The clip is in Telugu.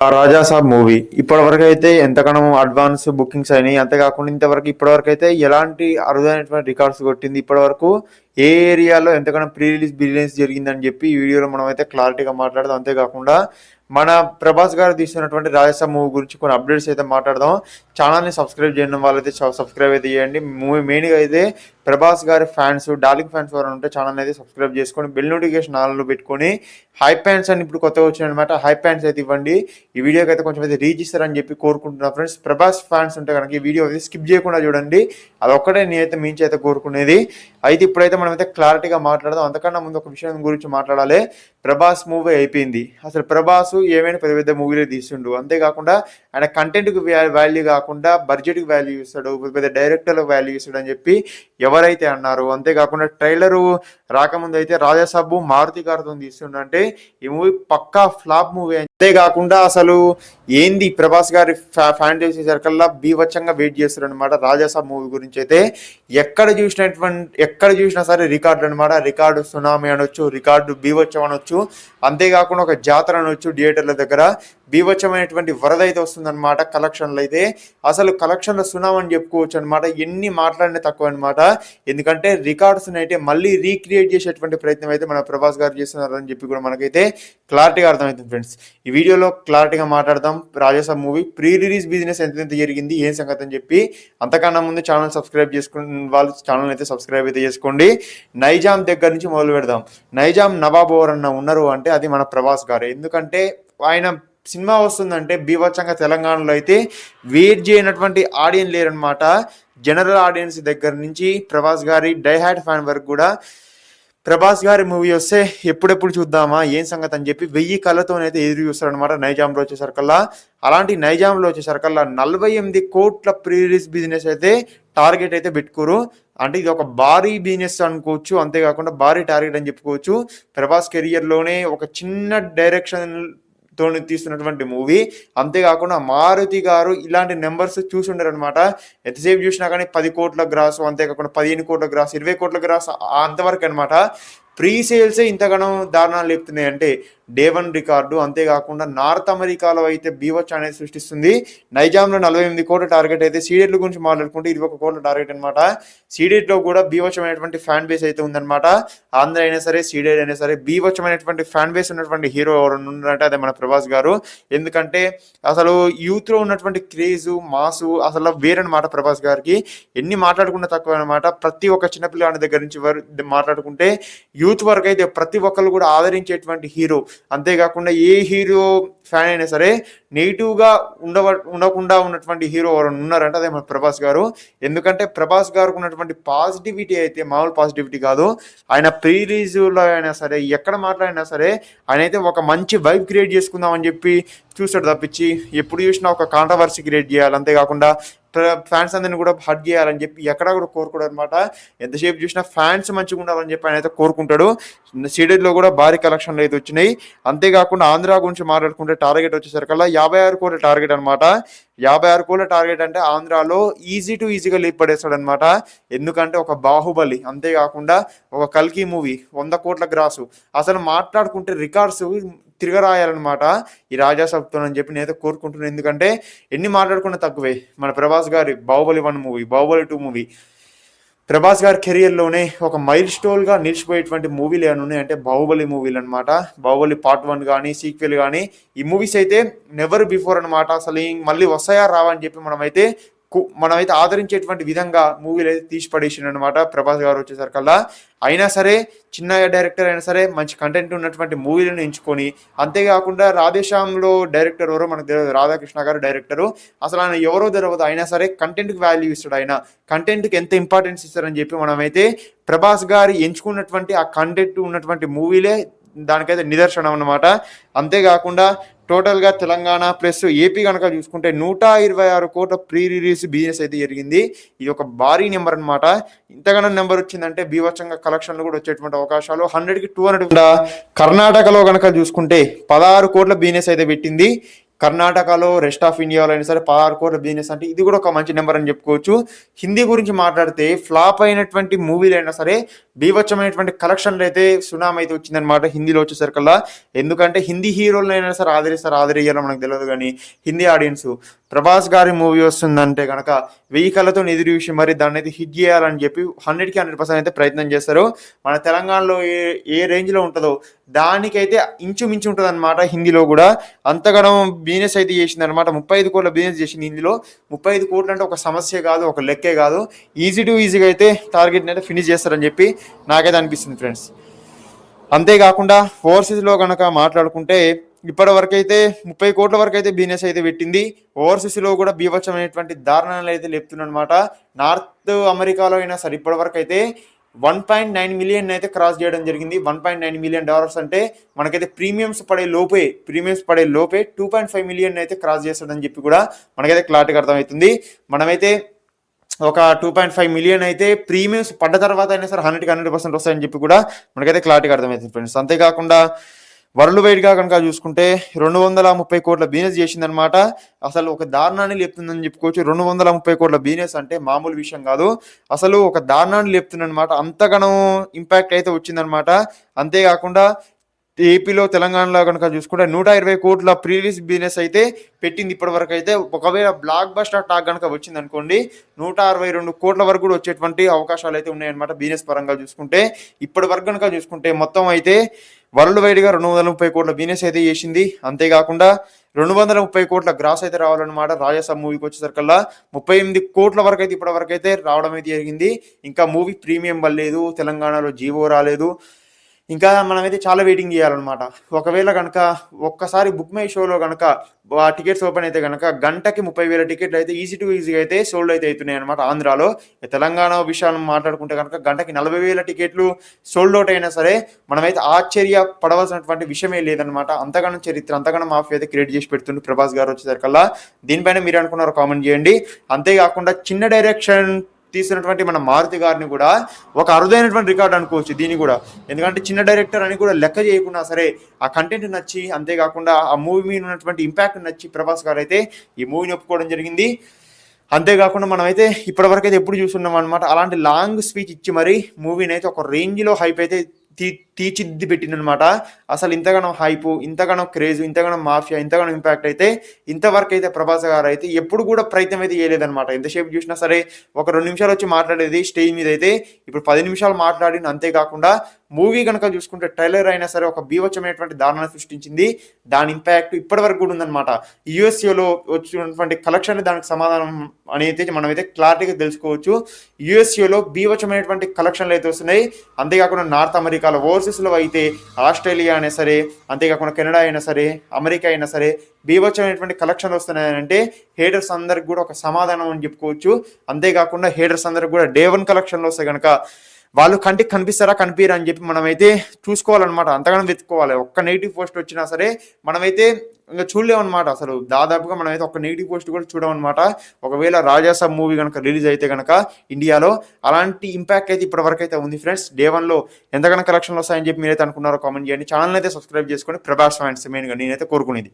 రాజాసాబ్ మూవీ. ఇప్పటివరకు అయితే ఎంతగానో అడ్వాన్స్ బుకింగ్స్ అయినాయి. అంతేకాకుండా ఇంతవరకు ఇప్పటివరకు అయితే ఎలాంటి అరుదైనటువంటి రికార్డ్స్ కొట్టింది. ఇప్పటివరకు ఏ ఏరియాలో ఎంతగానో ప్రీ రిలీజ్ బిజినెస్ జరిగిందని చెప్పి ఈ వీడియోలో మనం అయితే క్లారిటీగా మాట్లాడదాం. అంతేకాకుండా మన ప్రభాస్ గారు తీస్తున్నటువంటి రాజసాబ్ మూవీ గురించి కొన్ని అప్డేట్స్ అయితే మాట్లాడదాం. ఛానల్ని సబ్స్క్రైబ్ చేయడం వాళ్ళైతే సబ్స్క్రైబ్ అయితే చేయండి. మూవీ మెయిన్గా అయితే ప్రభాస్ గారి ఫ్యాన్స్ డార్లింగ్ ఫ్యాన్స్ ఎవరైనా ఉంటే ఛానల్ అయితే సబ్స్క్రైబ్ చేసుకొని బెల్ నోటిఫికేషన్ ఆన్లో పెట్టుకొని హై ప్యాంట్స్ అని ఇప్పుడు కొత్తగా వచ్చినాయన్నమాట హై ప్యాంట్స్ అయితే ఇవ్వండి. ఈ వీడియోకి అయితే కొంచెం అయితే రీచ్ ఇస్తారని చెప్పి కోరుకుంటున్నా ఫ్రెండ్స్ ప్రభాస్ ఫ్యాన్స్ ఉంటే కనుక ఈ వీడియో అయితే స్కిప్ చేయకుండా చూడండి. అది ఒక్కటే నేనైతే మించి అయితే కోరుకునేది. అయితే ఇప్పుడైతే మనం అయితే క్లారిటీగా మాట్లాడదాం. అంతకన్నా ముందు ఒక విషయం గురించి మాట్లాడాలి. ప్రభాస్ మూవీ అయిపోయింది. అసలు ప్రభాస్ ఏమైనా పెద్ద పెద్ద మూవీలు తీస్తుండు. అంతేకాకుండా ఆయన కంటెంట్కి వాల్యూ కాకుండా బడ్జెట్కి వాల్యూ ఇస్తాడు. పెద్ద పెద్ద డైరెక్టర్లకు వాల్యూ ఇస్తాడు అని చెప్పి ఎవరు ఎవరైతే అన్నారు అంతేకాకుండా ట్రైలర్ రాకముందు అయితే రాజాసాబు మారుతి గారితో తీస్తుండంటే ఈ మూవీ పక్కా ఫ్లాప్ మూవీ అంతేకాకుండా అసలు ఏంది ప్రభాస్ గారి ఫ్యాంటసీ సర్కల్లా బీవచ్చంగా వెయిట్ చేస్తారు అనమాట రాజాసాబ్ మూవీ గురించి అయితే ఎక్కడ చూసినటువంటి ఎక్కడ చూసినా సరే రికార్డు అనమాట రికార్డు సునామీ అనొచ్చు రికార్డు బీవచ్చం అనొచ్చు. అంతేకాకుండా ఒక జాతర అనొచ్చు థియేటర్ల దగ్గర. బీవచ్చమైనటువంటి వరద అయితే వస్తుందన్నమాట కలెక్షన్లు అయితే. అసలు కలెక్షన్ల సునామని చెప్పుకోవచ్చు అనమాట ఎన్ని మాట్లాడినా తక్కువ అనమాట ఎందుకంటే రికార్డ్స్ అయితే మళ్ళీ రీక్రియేట్ చేసేటువంటి ప్రయత్నం అయితే మన ప్రభాస్ గారు చేస్తున్నారని చెప్పి కూడా మనకైతే క్లారిటీగా అర్థమవుతుంది ఫ్రెండ్స్. ఈ వీడియోలో క్లారిటీగా మాట్లాడదాం. Rajasaab movie pre release business ఎంత ఎంత జరిగింది ఏం సంగతి అని చెప్పి అంతకన్నా ముందు ఛానల్ సబ్స్క్రైబ్ చేసుకున్న వాళ్ళు ఛానల్ అయితే సబ్స్క్రైబ్ అయితే చేసుకోండి. నైజాం దగ్గర నుంచి మొదలు పెడదాం. నైజాం నవాబ్ ఎవరన్నా ఉన్నారు అంటే అది మన ప్రభాస్ గారు. ఎందుకంటే ఆయన సినిమా వస్తుందంటే బీభత్సంగా తెలంగాణలో అయితే వెయిట్ చేయనటువంటి ఆడియన్స్ లేరనమాట జనరల్ ఆడియన్స్ దగ్గర నుంచి ప్రభాస్ గారి డైహాట్ ఫ్యాన్ వరకు కూడా ప్రభాస్ గారి మూవీ వస్తే ఎప్పుడెప్పుడు చూద్దామా? ఏం సంగతి అని చెప్పి వెయ్యి కళ్ళతోనైతే ఎదురు చూస్తారనమాట నైజాంలో వచ్చేసరికల్లా. అలాంటి నైజాంలో వచ్చేసరికల్లా నలభై ఎనిమిది కోట్ల ప్రీ బిజినెస్ అయితే టార్గెట్ అయితే పెట్టుకోరు. అంటే ఇది ఒక భారీ బిజినెస్ అనుకోవచ్చు. అంతేకాకుండా భారీ టార్గెట్ అని చెప్పుకోవచ్చు. ప్రభాస్ కెరియర్లోనే ఒక చిన్న డైరెక్షన్ తోని తీస్తున్నటువంటి మూవీ అంతేకాకుండా మారుతి గారు ఇలాంటి నెంబర్స్ చూసి అనమాట ఎంతసేపు చూసినా కానీ పది కోట్ల గ్రాస్ అంతేకాకుండా పదిహేను కోట్ల గ్రాస్ ఇరవై కోట్ల గ్రాస్ అంతవరకు అనమాట ప్రీ సేల్సే ఇంతగానో దారుణాలు లేపుతున్నాయి అంటే డే వన్ రికార్డు. అంతేకాకుండా నార్త్ అమెరికాలో అయితే బీవచ్ అనేది సృష్టిస్తుంది. నైజాంలో నలభై ఎనిమిది కోట్ల టార్గెట్ అయితే సీడెట్ల గురించి మాట్లాడుకుంటే ఇరవై ఒక కోట్ల టార్గెట్ అనమాట సీడెట్లో కూడా బీవచ్చమైనటువంటి ఫ్యాన్ బేస్ అయితే ఉందన్నమాట. ఆంధ్ర అయినా సరే సీడెడ్ అయినా సరే బీవచ్చమైనటువంటి ఫ్యాన్ బేస్ ఉన్నటువంటి హీరో ఎవరు ఉన్నారంటే అదే మన ప్రభాస్ గారు. ఎందుకంటే అసలు యూత్లో ఉన్నటువంటి క్రేజు మాసు అసలు వేరనమాట ప్రభాస్ గారికి. ఎన్ని మాట్లాడుకున్న తక్కువ అనమాట ప్రతి ఒక్క చిన్నపిల్లాడి దగ్గర నుంచి మాట్లాడుకుంటే యూత్ వరకు అయితే ప్రతి ఒక్కరు కూడా ఆదరించేటువంటి హీరో అంతేకాకుండా ఏ హీరో ఫ్యాన్ అయినా సరే నెగిటివ్గా ఉండవ ఉండకుండా ఉన్నటువంటి హీరో ఎవరైనా ఉన్నారంటే అదే మన ప్రభాస్ గారు. ఎందుకంటే ప్రభాస్ గారికి ఉన్నటువంటి పాజిటివిటీ అయితే మామూలు పాజిటివిటీ కాదు. ఆయన ప్రీ రిలీజ్లో అయినా సరే ఎక్కడ మాట్లాడినా సరే ఆయన అయితే ఒక మంచి వైబ్ క్రియేట్ చేసుకుందామని చెప్పి చూసాడు తప్పించి. ఎప్పుడు చూసినా ఒక కాంట్రవర్సీ క్రియేట్ చేయాలి. అంతేకాకుండా ఫ్యాన్స్ అందరిని కూడా హట్ చేయాలని చెప్పి ఎక్కడ కూడా కోరుకోడు అనమాట ఎంతసేపు చూసినా ఫ్యాన్స్ మంచిగా ఉండాలని చెప్పి ఆయన అయితే కోరుకుంటాడు. సీడెడ్లో కూడా భారీ కలెక్షన్లు అయితే వచ్చినాయి. అంతేకాకుండా ఆంధ్ర గురించి మాట్లాడుకుంటే టార్గెట్ వచ్చేసరికల్లా యాభై ఆరు కోట్ల టార్గెట్ అనమాట. యాభై ఆరు కోట్ల టార్గెట్ అంటే ఆంధ్రాలో ఈజీ టు ఈజీగా లీప్ పడేస్తాడనమాట. ఎందుకంటే ఒక బాహుబలి అంతేకాకుండా ఒక కల్కి మూవీ వంద కోట్ల గ్రాసు. అసలు మాట్లాడుకుంటే రికార్డ్స్ తిరగరాయాలన్నమాట ఈ రాజాసబ్తో అని చెప్పి నేనైతే కోరుకుంటున్నాను ఎందుకంటే ఎన్ని మాట్లాడుకున్నా తక్కువే. మన ప్రభాస్ గారి Baahubali one movie Baahubali two movie Prabhas గారి కెరియర్లోనే ఒక మైల్ స్టోన్గా నిలిచిపోయేటువంటి మూవీలు ఏమైనా ఉన్నాయంటే బాహుబలి మూవీలు అనమాట బాహుబలి పార్ట్ వన్ కానీ సీక్వెల్ కానీ ఈ మూవీస్ అయితే నెవర్ బిఫోర్ అనమాట అసలు మళ్ళీ వస్తాయా రావా అని చెప్పి మనమైతే మనమైతే ఆదరించేటువంటి విధంగా మూవీలు అయితే తీసి పడేసిండు అనమాట ప్రభాస్ గారు వచ్చేసరికల్లా. అయినా సరే చిన్న డైరెక్టర్ అయినా సరే మంచి కంటెంట్ ఉన్నటువంటి మూవీలను ఎంచుకొని అంతేకాకుండా రాధేశ్యామ్లో డైరెక్టర్ ఎవరో మనకు తెలియదు రాధాకృష్ణ గారు డైరెక్టరు అసలు ఆయన ఎవరో తెలియదు అయినా సరే కంటెంట్కి వాల్యూ ఇస్తాడు ఆయన. కంటెంట్కి ఎంత ఇంపార్టెన్స్ ఇస్తారని చెప్పి మనమైతే ప్రభాస్ గారు ఎంచుకున్నటువంటి ఆ కంటెంట్ ఉన్నటువంటి మూవీలే దానికైతే నిదర్శనం అనమాట అంతేకాకుండా టోటల్గా తెలంగాణ ప్లస్ ఏపీ కనుక చూసుకుంటే నూట ఇరవై ఆరు కోట్ల ప్రీ రిలీజ్ బిజినెస్ అయితే జరిగింది. ఇది ఒక భారీ నెంబర్ అనమాట ఇంతగానో నెంబర్ వచ్చిందంటే బీభత్సంగా కలెక్షన్లు కూడా వచ్చేటువంటి అవకాశాలు. హండ్రెడ్కి టూ హండ్రెడ్ కర్ణాటకలో కనుక చూసుకుంటే పదహారు కోట్ల బిజినెస్ అయితే పెట్టింది. కర్ణాటకలో రెస్ట్ ఆఫ్ ఇండియాలో అయినా సరే పార్కోర్ బిజినెస్ అంటే ఇది కూడా ఒక మంచి నెంబర్ అని చెప్పుకోవచ్చు. హిందీ గురించి మాట్లాడితే ఫ్లాప్ అయినటువంటి మూవీలు అయినా సరే బీభత్సమైనటువంటి కలెక్షన్లు అయితే సునామీ అయితే వచ్చిందనమాట హిందీలో వచ్చేసరికల్లా. ఎందుకంటే హిందీ హీరోలు అయినా సరే ఆదరిస్తారు ఆదరియ్యాలో మనకు తెలియదు కానీ హిందీ ఆడియన్స్ ప్రభాస్ గారి మూవీ వస్తుందంటే కనుక వెయ్యి కళ్ళతో ఎదురు చూసి మరి దాన్ని అయితే హిట్ చేయాలని చెప్పి హండ్రెడ్కి హండ్రెడ్ పర్సెంట్ అయితే ప్రయత్నం చేస్తారు. మన తెలంగాణలో ఏ ఏ రేంజ్లో ఉంటుందో దానికైతే ఇంచుమించు ఉంటుంది అనమాట హిందీలో కూడా. అంతగనం బిజినెస్ అయితే చేసింది అనమాట ముప్పై ఐదు కోట్ల బిజినెస్ చేసింది హిందీలో. ముప్పై ఐదు కోట్లు అంటే ఒక సమస్య కాదు ఒక లెక్కే కాదు. ఈజీ టు ఈజీగా అయితే టార్గెట్ని అయితే ఫినిష్ చేస్తారని చెప్పి నాకైతే అనిపిస్తుంది ఫ్రెండ్స్ అంతేకాకుండా ఓవర్సీస్లో కనుక మాట్లాడుకుంటే ఇప్పటి వరకు అయితే ముప్పై కోట్ల వరకు అయితే బిజినెస్ అయితే పెట్టింది. ఓవర్సీస్లో కూడా బీభత్సమైనటువంటి దారుణాలు అయితే లేపుతుందన్నమాట నార్త్ అమెరికాలో అయినా సరే ఇప్పటి వరకు అయితే వన్ పాయింట్ నైన్ మిలియన్ అయితే క్రాస్ చేయడం జరిగింది. One point nine million dollars అంటే మనకైతే ప్రీమియమ్స్ పడే లోపే ప్రీమియమ్స్ పడే లోపే టూ పాయింట్ ఫైవ్ మిలియన్ అయితే క్రాస్ చేస్తాడని చెప్పి కూడా మనకైతే క్లారిటీగా అర్థమవుతుంది. మనమైతే ఒక టూ పాయింట్ ఫైవ్ మిలియన్ అయితే ప్రీమియమ్స్ పడ్డ తర్వాత అయినా సరే హండ్రెడ్కి హండ్రెడ్ పర్సెంట్ వస్తాయని చెప్పి కూడా మనకైతే క్లారిటీగా అర్థమవుతుంది ఫ్రెండ్స్. అంతేకాకుండా వరల్డ్ వైడ్గా కనుక చూసుకుంటే రెండు వందల ముప్పై కోట్ల బిజినెస్ చేసిందనమాట అసలు ఒక దారుణాన్ని లేపుతుందని చెప్పుకోవచ్చు. రెండు వందల ముప్పై కోట్ల బిజినెస్ అంటే మామూలు విషయం కాదు. అసలు ఒక దారుణాన్ని లేపుతుందనమాట అంతగానో ఇంపాక్ట్ అయితే వచ్చిందనమాట అంతేకాకుండా ఏపీలో తెలంగాణలో కనుక చూసుకుంటే నూట ఇరవై కోట్ల ప్రీవియస్ బిజినెస్ అయితే పెట్టింది ఇప్పటి వరకు అయితే ఒకవేళ బ్లాక్ బస్టర్ టాక్ కనుక వచ్చింది అనుకోండి నూట అరవై రెండు కోట్ల వరకు కూడా వచ్చేటువంటి అవకాశాలు అయితే ఉన్నాయన్నమాట బిజినెస్ పరంగా చూసుకుంటే. ఇప్పటి వరకు కనుక చూసుకుంటే మొత్తం అయితే వరల్డ్ వైడ్గా రెండు వందల ముప్పై కోట్ల బిజినెస్ అయితే చేసింది. అంతేకాకుండా రెండు వందల ముప్పై కోట్ల గ్రాస్ అయితే రావాలన్నమాట రాజసా మూవీకి వచ్చేసరికల్లా. ముప్పై ఎనిమిది కోట్ల వరకు అయితే ఇప్పటి వరకు అయితే రావడం అయితే జరిగింది. ఇంకా మూవీ ప్రీమియం వల్లేదు తెలంగాణలో జీవో రాలేదు. ఇంకా మనమైతే చాలా వెయిటింగ్ చేయాలన్నమాట. ఒకవేళ కనుక ఒక్కసారి బుక్ మై షోలో కనుక ఆ టికెట్స్ ఓపెన్ అయితే కనుక గంటకి ముప్పై వేల టికెట్లు అయితే ఈజీ టు ఈజీగా అయితే సోల్డ్ అయితే అవుతున్నాయి అనమాట ఆంధ్రాలో తెలంగాణ విషయాలను మాట్లాడుకుంటే కనుక గంటకి నలభై వేల టికెట్లు సోల్డ్ అవుట్ అయినా సరే మనమైతే ఆశ్చర్య పడవలసినటువంటి విషయమే లేదనమాట అంతగానో చరిత్ర అంతగానో మాఫీ అయితే క్రియేట్ చేసి పెడుతుంది ప్రభాస్ గారు వచ్చేసరికల్లా. దీనిపైన మీరు అనుకున్నారు కామెంట్ చేయండి. అంతేకాకుండా చిన్న డైరెక్షన్ తీసినటువంటి మన మారుతి గారిని కూడా ఒక అరుదైనటువంటి రికార్డ్ అనుకోవచ్చు దీన్ని కూడా. ఎందుకంటే చిన్న డైరెక్టర్ అని కూడా లెక్క చేయకుండా సరే ఆ కంటెంట్ నచ్చి అంతేకాకుండా ఆ మూవీ మీద ఉన్నటువంటి ఇంపాక్ట్ నచ్చి ప్రభాస్ గారు అయితే ఈ మూవీని ఒప్పుకోవడం జరిగింది. అంతేకాకుండా మనమైతే ఇప్పటివరకు అయితే ఎప్పుడు చూస్తున్నాం అనమాట అలాంటి లాంగ్ స్పీచ్ ఇచ్చి మరి మూవీని అయితే ఒక రేంజ్లో హైప్ అయితే తీ తీర్చిద్ది పెట్టిందనమాట అసలు ఇంతగానో హైపు ఇంతగానో క్రేజ్ ఇంతగానో మాఫియా ఇంతగానో ఇంపాక్ట్ అయితే ఇంతవరకు అయితే ప్రభాస్ గారు అయితే ఎప్పుడు కూడా ప్రయత్నం అయితే చేయలేదనమాట ఎంతసేపు చూసినా సరే ఒక రెండు నిమిషాలు వచ్చి మాట్లాడేది స్టేజ్ మీద అయితే ఇప్పుడు పది నిమిషాలు మాట్లాడిన అంతేకాకుండా మూవీ కనుక చూసుకుంటే ట్రైలర్ అయినా సరే ఒక బీవచ్చమైనటువంటి దారుణాన్ని సృష్టించింది. దాని ఇంపాక్ట్ ఇప్పటి వరకు కూడా ఉందన్నమాట. యుఎస్ఏలో వచ్చినటువంటి కలెక్షన్ దానికి సమాధానం అనేది మనమైతే క్లారిటీగా తెలుసుకోవచ్చు. యుఎస్ఏలో బీవచ్చమైనటువంటి కలెక్షన్లు అయితే వస్తున్నాయి. అంతేకాకుండా నార్త్ అమెరికాలో ఓవర్సీస్లో అయితే ఆస్ట్రేలియా అయినా సరే అంతేకాకుండా కెనడా అయినా సరే అమెరికా అయినా సరే బీభత్సమైనటువంటి కలెక్షన్లు వస్తున్నాయంటే హేటర్స్ అందరికి కూడా ఒక సమాధానం అని చెప్పుకోవచ్చు. అంతేకాకుండా హేటర్స్ అందరికి కూడా డే వన్ కలెక్షన్లు వస్తాయి కనుక వాళ్ళు కంటికి కనిపిస్తారా కనిపించరా అని చెప్పి మనమైతే చూసుకోవాలన్నమాట. అంతగానం వెతుక్కోవాలి. ఒక్క నెగిటివ్ పోస్ట్ వచ్చినా సరే మనమైతే ఇంకా చూడలేమన్నమాట. అసలు దాదాపుగా మనమైతే ఒక నెగిటివ్ పోస్ట్ కూడా చూడమన్నమాట. ఒకవేళ రాజాసాబ్ మూవీ కనుక రిలీజ్ అయితే కనుక ఇండియాలో అలాంటి ఇంపాక్ట్ అయితే ఇప్పటి వరకు అయితే ఉంది ఫ్రెండ్స్ డే వన్లో ఎంతగానో కలెక్షన్లు వస్తాయని చెప్పి మీరైతే అనుకున్నారో కామెంట్ చేయండి. ఛానల్ అయితే సబ్స్క్రైబ్ చేసుకొని ప్రభాస్ ఫ్యాన్స్ మెయిన్గా నేనైతే కోరుకునేది.